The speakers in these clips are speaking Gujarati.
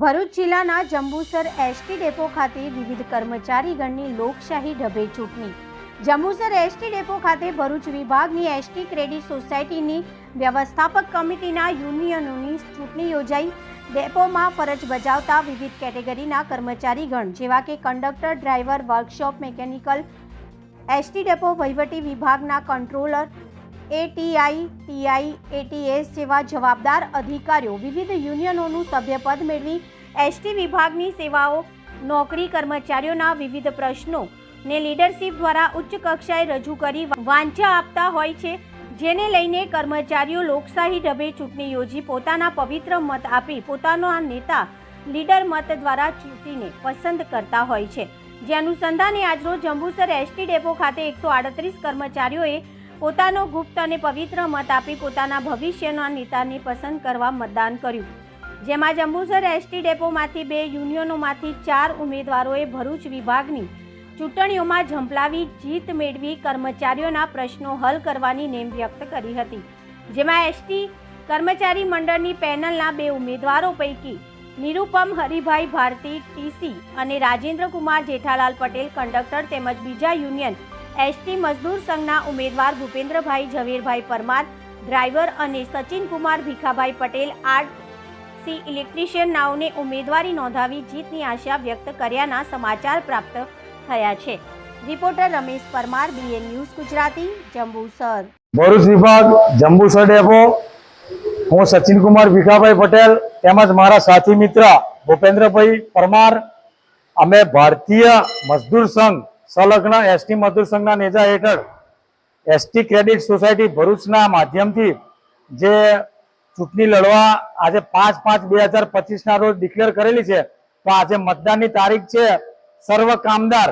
ભરૂચ જિલ્લાના જંબુસર એસટી ડેપો ખાતે વિવિધ કર્મચારીગણની લોકશાહી ઢબે ચૂંટણી. જંબુસર એસટી ડેપો ખાતે ભરૂચ વિભાગની એસટી ક્રેડિટ સોસાયટીની વ્યવસ્થાપક કમિટીના યુનિયનોની ચૂંટણી યોજાઈ. ડેપોમાં ફરજ બજાવતા વિવિધ કેટેગરીના કર્મચારીગણ જેવા કે conductor, driver, workshop, mechanical, ST depot, વહીવટી વિભાગના કંટ્રોલર એટીઆઈ ટીઆઈ એટીએસ જેવા જવાબદાર અધિકારીઓ વિવિધ યુનિયનોનું સભ્યપદ મેળવી એસટી વિભાગની સેવાઓ, નોકરી કર્મચારીઓના વિવિધ પ્રશ્નો ને લીડરશિપ દ્વારા ઉચ્ચ કક્ષાએ રજૂ કરી વાંચા આપતા હોય છે, જેને લઈને કર્મચારીઓ લોકશાહી ઢબે ચૂંટણી યોજી પોતાના પવિત્ર મત આપી પોતાનો નેતા લીડર મત દ્વારા ચૂંટીને પસંદ કરતા હોય છે. જે અનુસંધાને આજરોજ જંબુસર એસટી ડેપો ખાતે એકસો આડત્રીસ કર્મચારીઓએ પોતાનો ગુપ્ત અને પવિત્ર મત આપી પોતાના ભવિષ્યના નેતાને પસંદ કરવા મતદાન કર્યું. જેમાં જંબુસર એસટી ડેપોમાંથી બે યુનિયનોમાંથી ચાર ઉમેદવારોએ ભરૂચ વિભાગની ચૂંટણીઓમાં ઝંપલાવી જીત મેળવી કર્મચારીઓના પ્રશ્નો હલ કરવાની નેમ વ્યક્ત કરી હતી. જેમાં એસટી કર્મચારી મંડળની પેનલના બે ઉમેદવારો પૈકી નિરુપમ હરિભાઈ ભારતી, ટીસી અને રાજેન્દ્ર કુમાર જેઠાલાલ પટેલ, કંડક્ટર તેમજ બીજા યુનિયન એસટી મજદૂર સંઘના ઉમેદવાર ભૂપેન્દ્રભાઈ ઝવેરભાઈ પરમાર, ડ્રાઈવર અને સચિન કુમાર ભીખાભાઈ પટેલ આરસી ઇલેક્ટ્રિશિયન નાઓને ઉમેદવારી નોંધાવી જીતની આશા વ્યક્ત કર્યાના સમાચાર પ્રાપ્ત થયા છે. Reporter Ramesh Parmar, BN news Gujarati, Jambusar. Bharuch વિભાગ, જંબુસર ડેપો. હું સચિનકુમાર ભીખાભાઈ પટેલ, તેમજ મારા સાથી મિત્ર ભૂપેન્દ્રભાઈ પરમાર. અમે ભારતીય મજદૂર સંઘ સંલગ્ન એસટી મજદૂર સંઘના નેજા હેઠળ એસટી ક્રેડિટ સોસાયટી ભરૂચના માધ્યમથી જે ચૂંટણી લડવા આજે પાંચ પાંચ બે હજાર પચીસના રોજ ડિક્લેર કરેલી છે, તો આજે મતદાનની તારીખ છે સર્વ કામદાર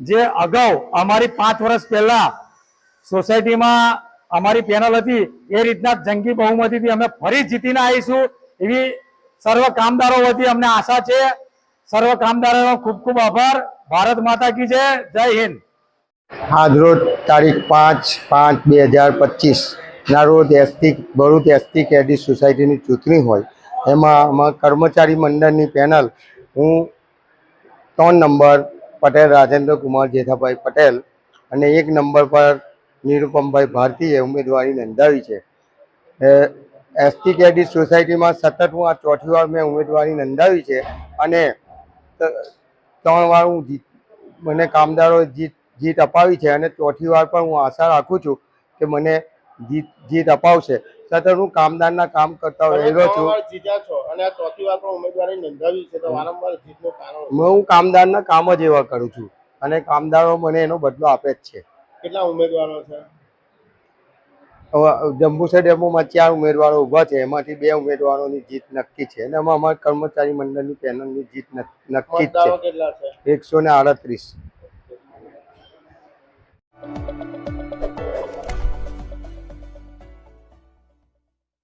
જે અગાઉ અમારી પાંચ વર્ષ પહેલા સોસાયટીમાં અમારી પેનલ હતી, એ રીતના જંગી બહુમતીથી અમે ફરી જીતીને આવીશું એવી સર્વ કામદારો વતી અમને આશા છે. સર્વ કામદારોનો ખૂબ ખૂબ આભાર. ભારત માતા કી જય. જય હિન્દ. આજરોજ તારીખ પાંચ પાંચ બે હજાર પચીસના રોજ એસટી ભરૂચ એસટી કેડી સોસાયટીની ચૂંટણી હોય. એમાં કર્મચારી મંડળની પેનલ હું ત્રણ નંબર પટેલ રાજેન્દ્ર કુમાર જેઠાભાઈ પટેલ અને એક નંબર પર નિરુપમભાઈ ભારતીએ ઉમેદવારી નોંધાવી છે. એસટી કેડી સોસાયટીમાં સતત હું આ ચોથી વાર મેં ઉમેદવારી નોંધાવી છે અને ત્રણ વાર હું જીત મને કામદારોએ જીત જીત અપાવી છે અને ચોથી વાર પણ હું આશા રાખું છું કે મને જીત જીત અપાવશે. સતત હું કામદારના કામ કરતા રહેલો છું? હું કામદારના કામ જ એવા કરું છું અને કામદારો મને એનો બદલો આપે જ છે. કેટલા ઉમેદવારો છે? જંબુસર ડેમોમાં ચાર ઉમેદવારો ઊભા છે. એમાંથી બે ઉમેદવારોની જીત નક્કી છે. અને એમાં અમારા કર્મચારી મંડળની પેનલની જીત નક્કી જ છે? એકસો ને આડત્રીસ.